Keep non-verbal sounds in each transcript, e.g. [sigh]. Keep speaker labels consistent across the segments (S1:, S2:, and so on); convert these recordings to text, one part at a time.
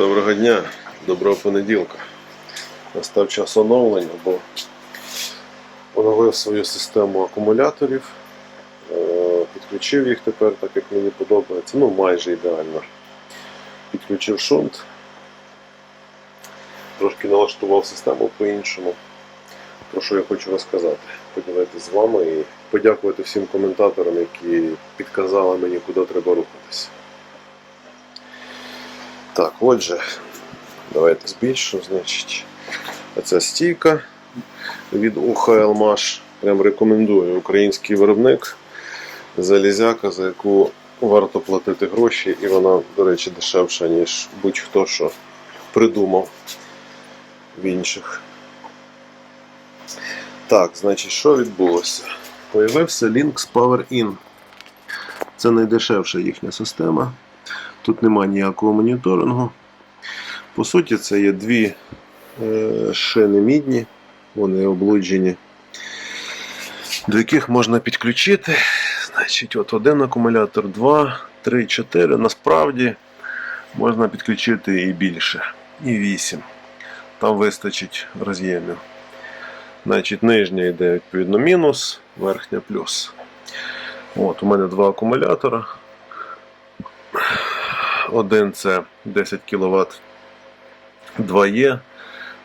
S1: Доброго дня, доброго понеділка. Настав час оновлення, бо оновив свою систему акумуляторів, е, підключив їх тепер, так як мені подобається, ну майже ідеально. Підключив шунт, трошки налаштував систему по-іншому. Про що я хочу розказати, поділитися з вами і подякувати всім коментаторам, які підказали мені, куди треба рухатися. Так, отже, давайте збільшу, значить. Оця стійка від UHL Mash. Прям рекомендую український виробник. Залізяка, за яку варто платити гроші, і вона, до речі, дешевша, ніж будь-хто що придумав в інших. Так, значить, що відбулося? Появився Lynx Power In. Це найдешевша їхня система. Тут нема ніякого моніторингу. По суті, це є дві е, шини мідні, вони облуджені, до яких можна підключити. Значить, от один акумулятор, два, три, чотири. Насправді можна підключити і більше, і вісім. Там вистачить роз'ємів. Значить, нижня йде відповідно мінус, верхня плюс. От, у мене два акумулятора. Один це 10 кВт 2Е,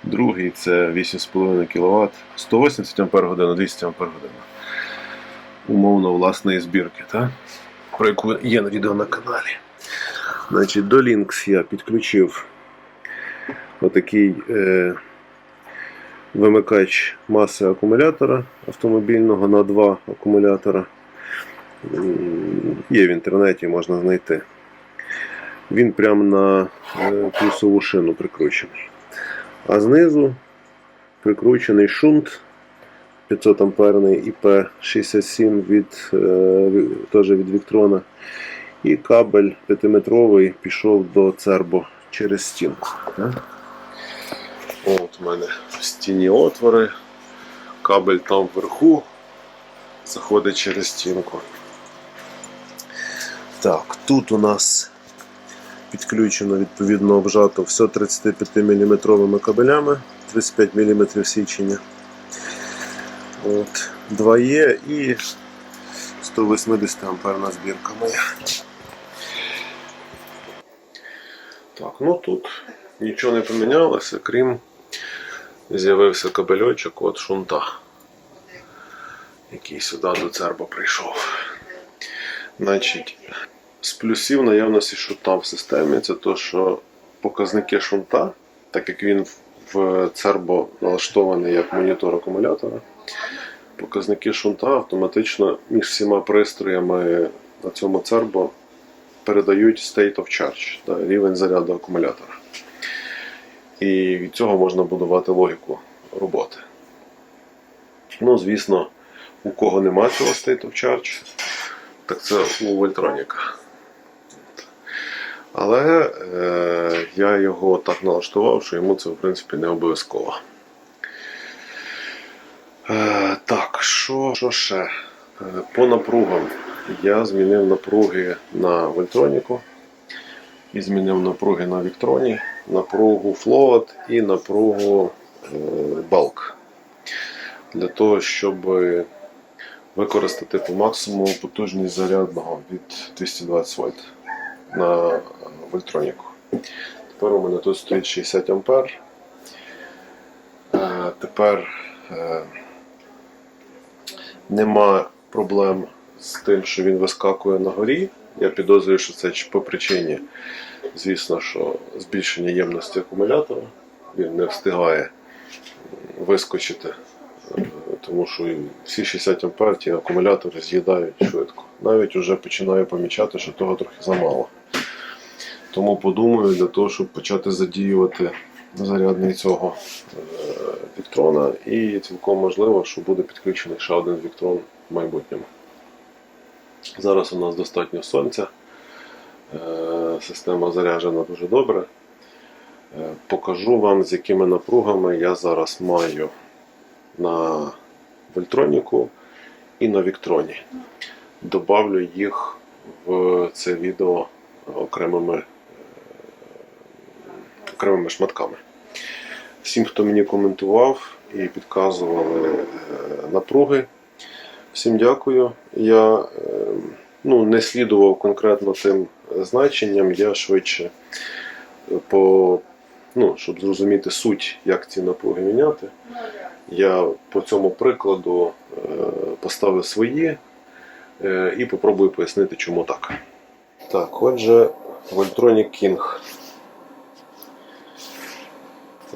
S1: другий це 8,5 кВт 180 Ах 200 Ах. Умовно власної збірки, так? про яку є на відео на каналі. Значить, До Lynx я підключив отакий е, вимикач маси акумулятора автомобільного на два акумулятора. Є в інтернеті, можна знайти. Він прямо на е, плюсову шину прикручений. А знизу прикручений шунт 500 амперний IP67 від, е, теж від Віктрона. І кабель 5-метровий пішов до цербо через стінку. так. От у мене в стіні отвори, кабель там вверху заходить через стінку. Так, тут у нас підключено відповідно обжато все 35 мм кабелями, 35 мм січення. От, 2Е і 180 амперна збірка моя. Так, ну тут нічого не помінялося, крім з'явився кабельочок от шунта, який сюди до церба прийшов. Значить, з плюсів наявності шунта в системі це то, що показники шунта, так як він в цербо налаштований як монітор акумулятора, показники шунта автоматично між всіма пристроями на цьому цербо передають state of charge, да, рівень заряду акумулятора. І від цього можна будувати логіку роботи. Ну, звісно, у кого нема цього state of charge, так це у Вольтроніка. Але е, я його так налаштував, що йому це в принципі не обов'язково. Е, так, що, що ще? Е, по напругам я змінив напруги на Вольтроніку і змінив напруги на Віктроні, напругу Float і напругу е, Bulk. Для того, щоб використати по максимуму потужність зарядного від 220 вольт на Вольтроніку. Тепер у мене тут стоїть 60 ампер. Е, Тепер е, нема проблем з тим, що він вискакує на горі. Я підозрюю, що це по причині, звісно, що збільшення ємності акумулятора. Він не встигає вискочити, тому що всі 60 ампер ті акумулятори з'їдають швидко. Навіть вже починаю помічати, що того трохи замало. Тому подумаю для того, щоб почати задіювати зарядний цього е, Віктрона. І цілком можливо, що буде підключений ще один Віктрон в майбутньому. Зараз у нас достатньо сонця. Е, Система заряджена дуже добре. Е, Покажу вам, з якими напругами я зараз маю на Вольтроніку і на Віктроні. Добавлю їх в це відео окремими окремими шматками. Всім, хто мені коментував і підказували е, напруги, всім дякую. Я е, ну, не слідував конкретно тим значенням, я швидше по, ну, щоб зрозуміти суть, як ці напруги міняти. Я по цьому прикладу е, поставив свої е, і попробую пояснити, чому так. Так, отже, Voltronic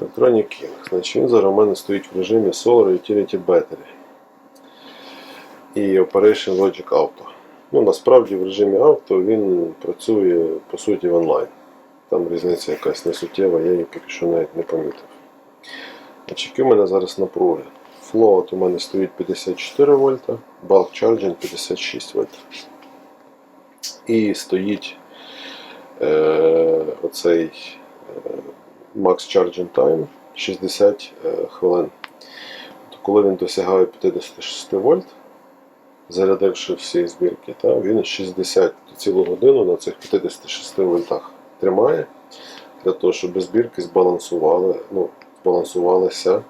S1: Voltronic King. Значить, він зараз у мене стоїть в режимі Solar Utility Battery і Operation Logic Auto. Ну, насправді в режимі авто він працює по суті в онлайн. Там різниця якась не суттєва, я її поки що навіть не помітив. Значить, у мене зараз напруги? Float у мене стоїть 54 вольта, Bulk Charging 56 вольт. І стоїть е, оцей е, Max Charging Time 60 е, хвилин. Коли він досягає 56 вольт, зарядивши всі збірки, та, він 60 цілу годину на цих 56 вольтах тримає для того, щоб збірки збалансували, ну, збалансувалися.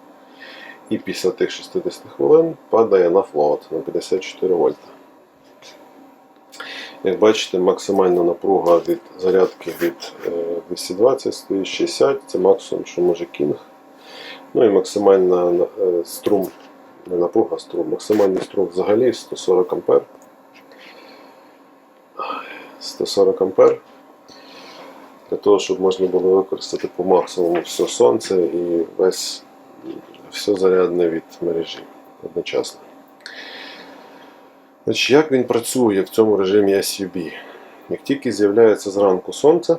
S1: І після тих 60 хвилин падає на флот на 54 вольта. Як бачите, максимальна напруга від зарядки від е, 220 стоїть 60, це максимум, що може кінг. Ну і максимальна е, струм, не напруга, струм, максимальний струм взагалі 140 ампер. 140 ампер. Для того, щоб можна було використати по максимуму все сонце і весь все зарядне від мережі одночасно. Значить, Як він працює в цьому режимі SUB? Як тільки з'являється зранку сонце,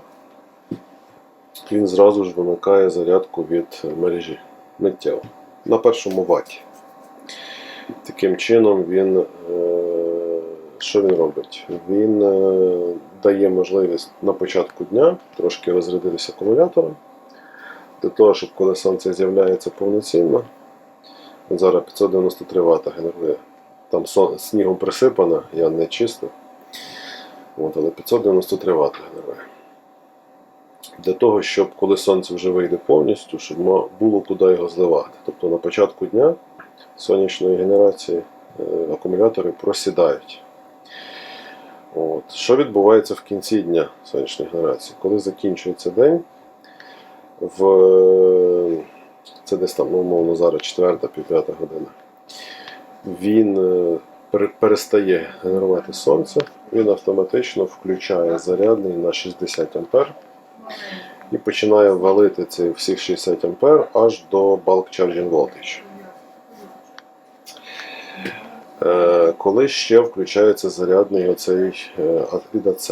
S1: він зразу ж вимикає зарядку від мережі миттєво на першому ваті. Таким чином, він, е, що він робить? Він е, дає можливість на початку дня трошки розрядитися акумулятором для того, щоб коли сонце з'являється повноцінно, зараз 593 Вт генерує. Там снігом присипано, я не чистив. От, але 593 Вт генерує. Для того, щоб коли сонце вже вийде повністю, щоб було куди його зливати. Тобто на початку дня сонячної генерації е, акумулятори просідають. От. Що відбувається в кінці дня сонячної генерації? Коли закінчується день, в це десь там, ну, умовно, зараз 4-5 година. Він е, перестає генерувати сонце, він автоматично включає зарядний на 60 А і починає валити ці всіх 60 А аж до bulk charging voltage. Е, Коли ще включається зарядний оцей е, від АЦ.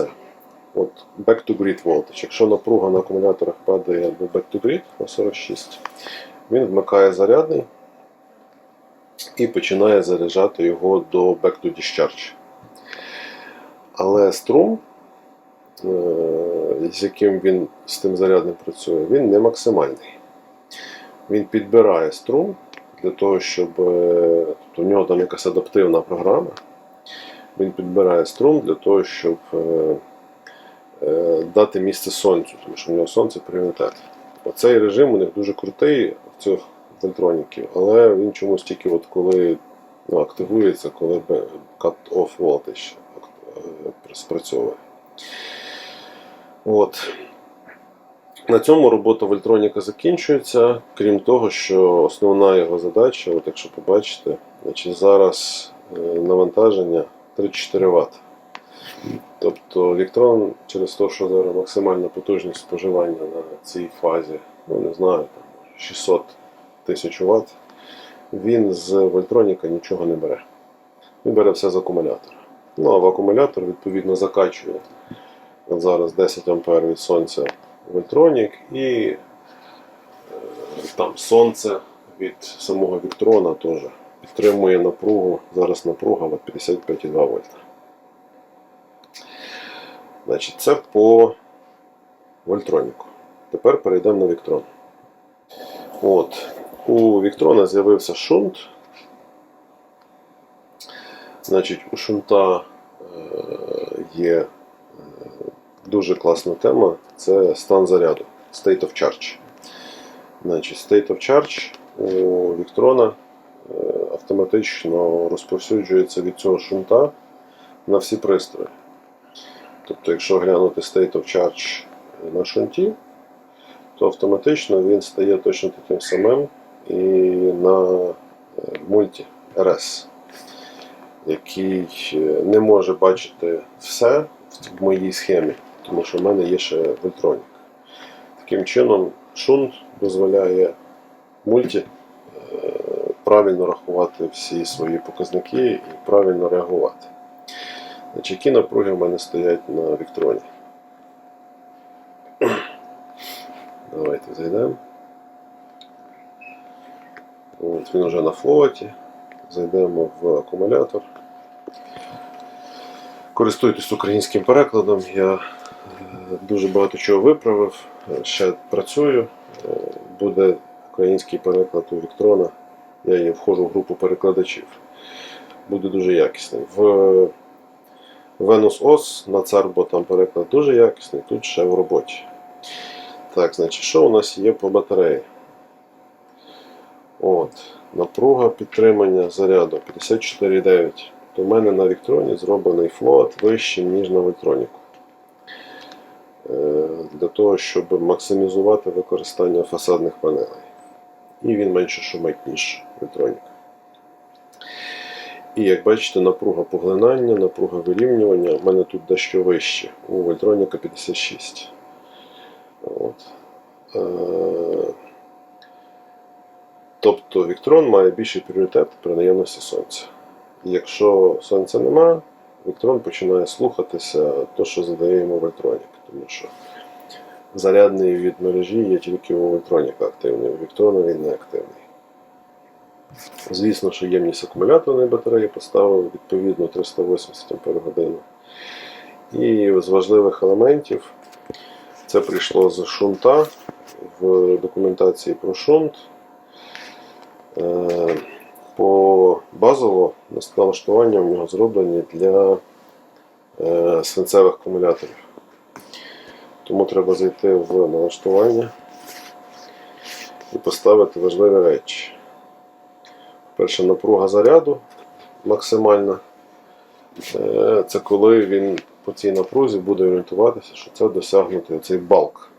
S1: От back to grid voltage. Якщо напруга на акумуляторах падає до back to grid на 46, він вмикає зарядний і починає заряджати його до back to discharge. Але струм, е, з яким він з тим зарядним працює, він не максимальний. Він підбирає струм для того, щоб е, тобто у нього там якась адаптивна програма. Він підбирає струм для того, щоб е, дати місце сонцю, тому що у нього сонце пріоритет. Оцей режим у них дуже крутий в цих вольтроніків, але він чомусь тільки от коли ну, активується, коли cut-off voltage е, спрацьовує. От. На цьому робота Вольтроніка закінчується, крім того, що основна його задача, от якщо побачите, значить зараз е, навантаження 34 Вт. Тобто електрон через те, що зараз максимальна потужність споживання на цій фазі, ну не знаю, там, 600 тисяч Вт, він з Вольтроніка нічого не бере. Він бере все з акумулятора. Ну а в акумулятор відповідно закачує от зараз 10 А від сонця Вольтронік і е, там сонце від самого Віктрона теж підтримує напругу. Зараз напруга от 55,2 вольта. Значить, це по Вольтроніку. Тепер перейдемо на Віктрон. От, у Віктрона з'явився шунт. Значить, у шунта е, є е, дуже класна тема це стан заряду. State of Charge. Значить, State of Charge у Віктрона е, автоматично розповсюджується від цього шунта на всі пристрої. Тобто, якщо глянути State of Charge на шунті, то автоматично він стає точно таким самим і на е, мульті RS, який е, не може бачити все в моїй схемі, тому що в мене є ще Voltronic. Таким чином, шунт дозволяє мульті е, правильно рахувати всі свої показники і правильно реагувати. Значить, які напруги в мене стоять на Віктроні? [clears throat] Давайте зайдемо. От, він вже на флоті. Зайдемо в акумулятор. Користуйтесь українським перекладом. Я е, дуже багато чого виправив. Ще працюю. Е, Буде український переклад у Віктрона. Я є входжу в групу перекладачів. Буде дуже якісний. В Venus OS на Цербо там переклад дуже якісний, тут ще в роботі. Так, значить, що у нас є по батареї? От, напруга підтримання заряду 54,9. То в мене на Віктроні зроблений флот вищий, ніж на Вольтроніку. Е, Для того, щоб максимізувати використання фасадних панелей. І він менше шумить, ніж Вольтронік. І як бачите, напруга поглинання, напруга вирівнювання в мене тут дещо вище. У Вольтроніка 56. От. Тобто Віктрон має більший пріоритет при наявності сонця. Якщо сонця нема, Віктрон починає слухатися то, що задає йому Вольтронік. Тому що зарядний від мережі є тільки у Вольтроніка активний, у Віктрона він не активний. Звісно, що ємність акумуляторної батареї поставив відповідно 380 Ах. І з важливих елементів це прийшло з шунта в документації про шунт. Е, По базово налаштування в нього зроблені для е, свинцевих акумуляторів. Тому треба зайти в налаштування і поставити важливі речі. Перша напруга заряду максимальна. Е, Це коли він по цій напрузі буде орієнтуватися, що це досягнути цей балк.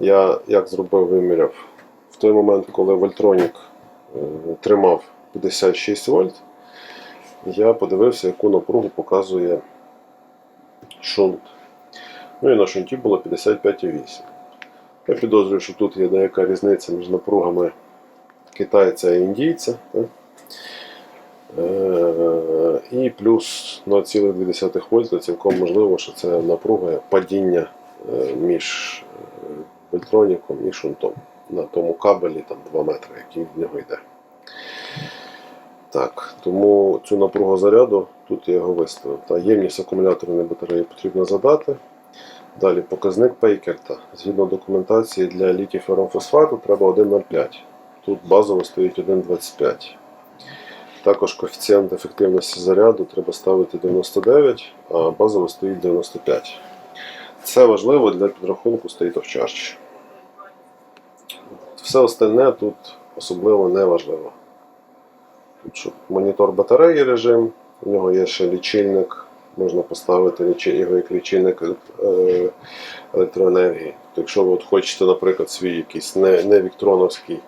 S1: Я як зробив, виміряв той момент, коли Вольтронік е, тримав 56 вольт, я подивився, яку напругу показує шунт. Ну і на шунті було 55,8. Я підозрюю, що тут є деяка різниця між напругами китайця і індійця. Е, І плюс 0,2 вольта цілком можливо, що це напруга падіння е, між вольтроніком і шунтом на тому кабелі там 2 метри, який в нього йде. Так, тому цю напругу заряду тут я його виставив. Та ємність акумуляторної батареї потрібно задати. Далі показник Пейкерта. Згідно документації для літій ферромфосфату треба 1,05. Тут базово стоїть 1,25. Також коефіцієнт ефективності заряду треба ставити 99, а базово стоїть 95. Це важливо для підрахунку State of Charge. Все остальне тут особливо не важливо. Тут що, монітор батареї режим, у нього є ще лічильник, можна поставити його як лічильник е, електроенергії. То якщо ви от хочете, наприклад, свій якийсь не, не віктроновський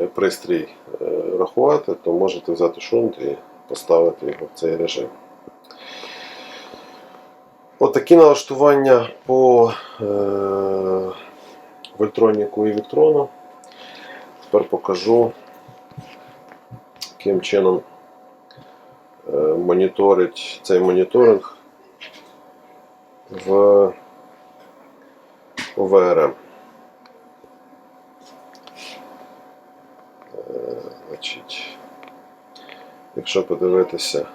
S1: е, пристрій е, рахувати, то можете взяти шунт і поставити його в цей режим. Отакі налаштування по е, Вольтроніку і Віктрону. Тепер покажу, яким чином е, моніторить цей моніторинг в ОВРМ. Е, якщо подивитися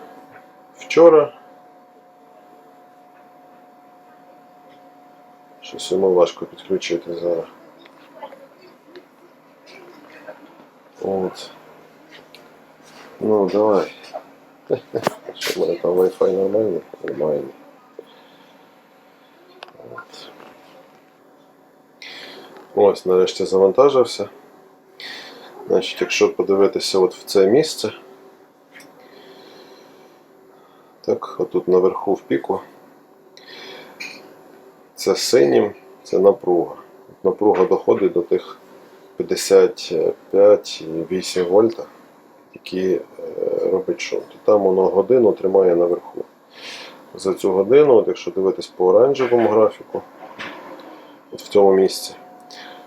S1: вчора, щось йому важко підключити зараз. От. Ну, давай. Мене там Wi-Fi нормальний? Нормальний. От. Ось, нарешті завантажився. Значить, якщо подивитися от в це місце, так, отут наверху в піку, це синім, це напруга. Напруга доходить до тих 55,8 вольта, які е, робить шум. То Там воно годину тримає наверху. За цю годину, от якщо дивитись по оранжевому графіку, от в цьому місці,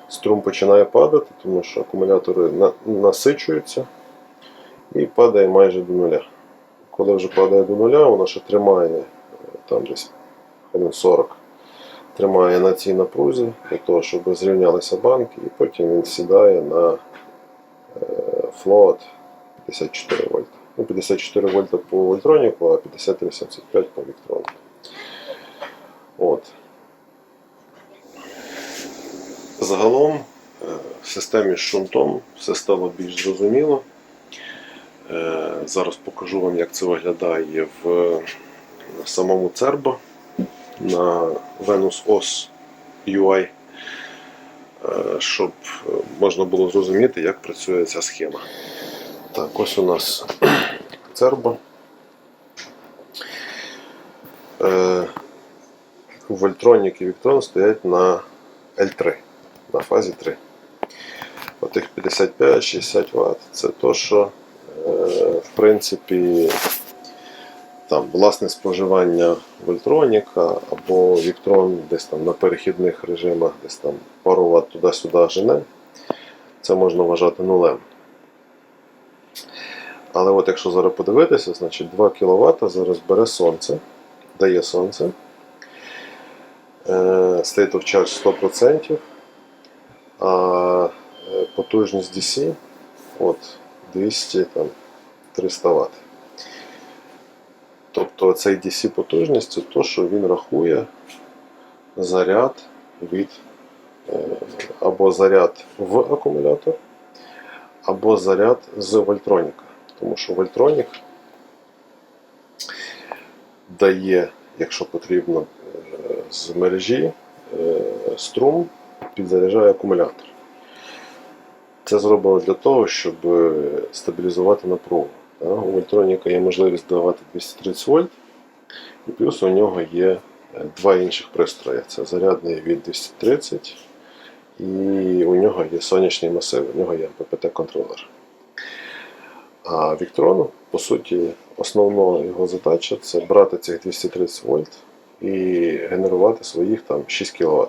S1: струм починає падати, тому що акумулятори на- насичуються і падає майже до нуля. Коли вже падає до нуля, воно ще тримає е, там десь 40 тримає на цій напрузі для того, щоб зрівнялися банки, і потім він сідає на е, флот 54 вольта. Ну, 54 вольта по вольтроніку, а 53,75 по електрону. От. Загалом е, в системі з шунтом все стало більш зрозуміло. Е, Зараз покажу вам, як це виглядає в самому Цербо на Venus OS UI, е, щоб е, можна було зрозуміти, як працює ця схема. Так, ось у нас [clears throat] Цербо. Е, Вольтронік і Віктрон стоять на L3, на фазі 3. Отих 55-60 Вт це то, що в принципі там власне споживання вольтроніка або Віктрон десь там на перехідних режимах, десь там пару Вт туди-сюди жене, це можна вважати нулем. Але от якщо зараз подивитися, значить 2 кВт зараз бере сонце, дає сонце. Е, State of charge 100%, а е, потужність DC от 200 там, 300 Вт. Тобто цей DC потужність це то, що він рахує заряд від е, або заряд в акумулятор, або заряд з вольтроніка. Тому що вольтронік дає, якщо потрібно, е, з мережі е, струм, підзаряджає акумулятор. Це зроблено для того, щоб стабілізувати напругу. У Вольтроніка є можливість давати 230 вольт, і плюс у нього є е, два інших пристрої. Це зарядний від 230 і у нього є сонячний масив, у нього є ППТ-контролер. А Віктрон, по суті, основна його задача це брати цих 230 вольт і генерувати своїх там 6 кВт.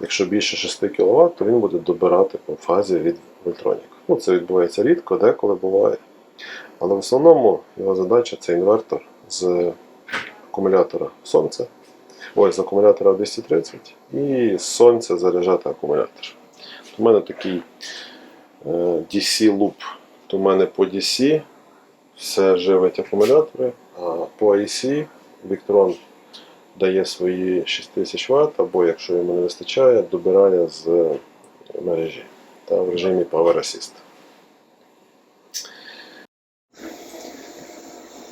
S1: Якщо більше 6 кВт, то він буде добирати по фазі від Вольтроніка. Ну, це відбувається рідко, деколи буває. Але в основному його задача це інвертор з акумулятора сонця. Ой, з акумулятора 230 і з сонця заряджати акумулятор. У мене такий е, DC луп. У мене по DC все живить акумулятори, а по AC Victron дає свої 6000 Вт, або якщо йому не вистачає, добирає з мережі та в режимі Power Assist.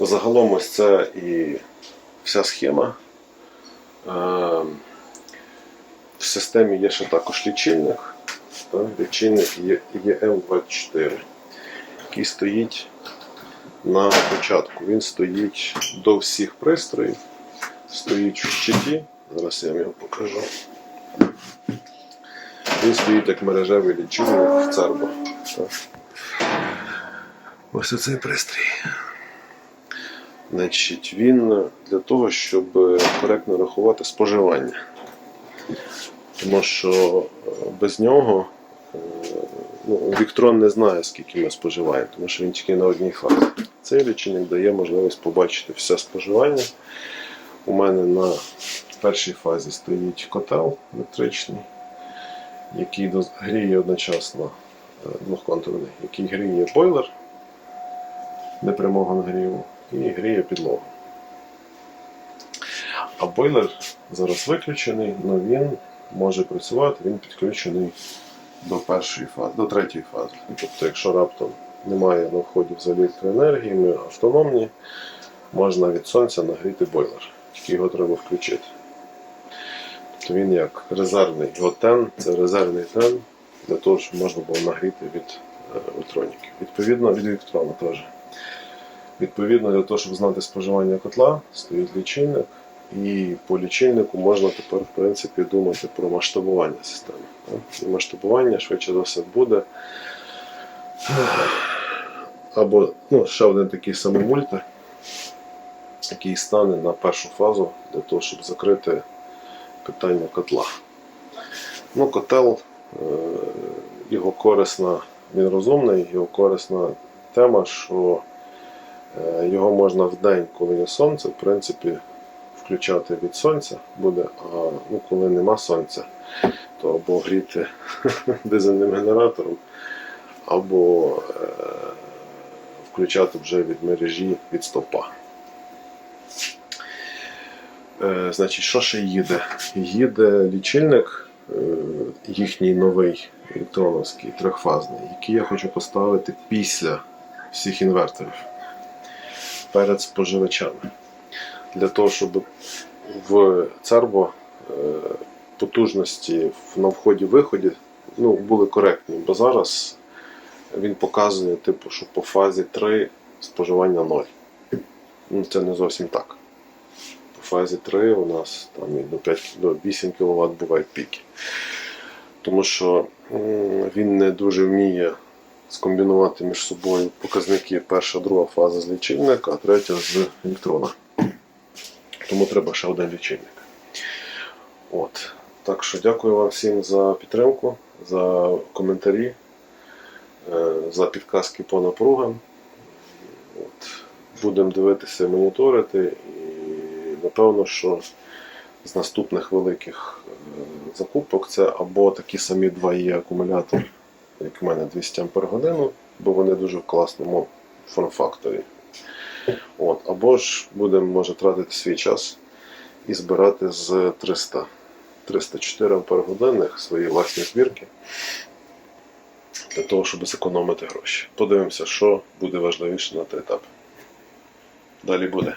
S1: Загалом ось це і вся схема. Е, В системі є ще також лічильник. Лічильник є- EM24, який стоїть на початку. Він стоїть до всіх пристроїв, стоїть в щиті. Зараз я вам його покажу. Він стоїть як мережевий лічильник в цербо. Ось оцей пристрій. Значить, він для того, щоб коректно рахувати споживання. Тому що е, без нього е, ну, Віктрон не знає, скільки ми споживаємо, тому що він тільки на одній фазі. Цей лічильник дає можливість побачити все споживання. У мене на першій фазі стоїть котел електричний, який гріє одночасно е, двохконтурний, який гріє бойлер непрямого нагріву і гріє підлогу. А бойлер зараз виключений, але він може працювати, він підключений до першої фази, до третьої фази. Тобто, якщо раптом немає на вході взагалі електроенергії, ми автономні, можна від сонця нагріти бойлер. Тільки його треба включити. то він як резервний. Його тен це резервний тен для того, щоб можна було нагріти від е, ультроніків. Відповідно, від електрона теж. Відповідно, для того, щоб знати споживання котла, стоїть лічильник. І по лічильнику можна тепер, в принципі, думати про масштабування системи. І масштабування швидше за все буде. Або ну, ще один такий самий мультик, який стане на першу фазу для того, щоб закрити питання котла. Ну, котел, е, його корисна, він розумний, його корисна тема, що його можна в день, коли є сонце, в принципі, включати від сонця буде, а ну, коли нема сонця, то або гріти [laughs] дизельним генератором, або е, включати вже від мережі від стовпа. Е, значить, що ще їде? Їде лічильник, е, їхній новий електроновський, трьохфазний, який я хочу поставити після всіх інверторів перед споживачами. Для того, щоб в цербо е, потужності на вході-виході ну, були коректні, бо зараз він показує, типу, що по фазі 3 споживання 0. Ну, це не зовсім так. По фазі 3 у нас там і до, 5, до 8 кВт бувають піки. Тому що він не дуже вміє скомбінувати між собою показники перша, друга фаза з лічильника, а третя з електрона. Тому треба ще один лічильник. От. Так що дякую вам всім за підтримку, за коментарі, е, за підказки по напругам. От. Будемо дивитися, моніторити і напевно, що з наступних великих е, закупок це або такі самі 2Е акумулятори, як у мене 200 Ах, бо вони дуже в класному форм-факторі. От, або ж будемо може тратити свій час і збирати з 300 304 Ампер свої власні збірки для того, щоб зекономити гроші. Подивимося, що буде важливіше на той етап. Далі буде.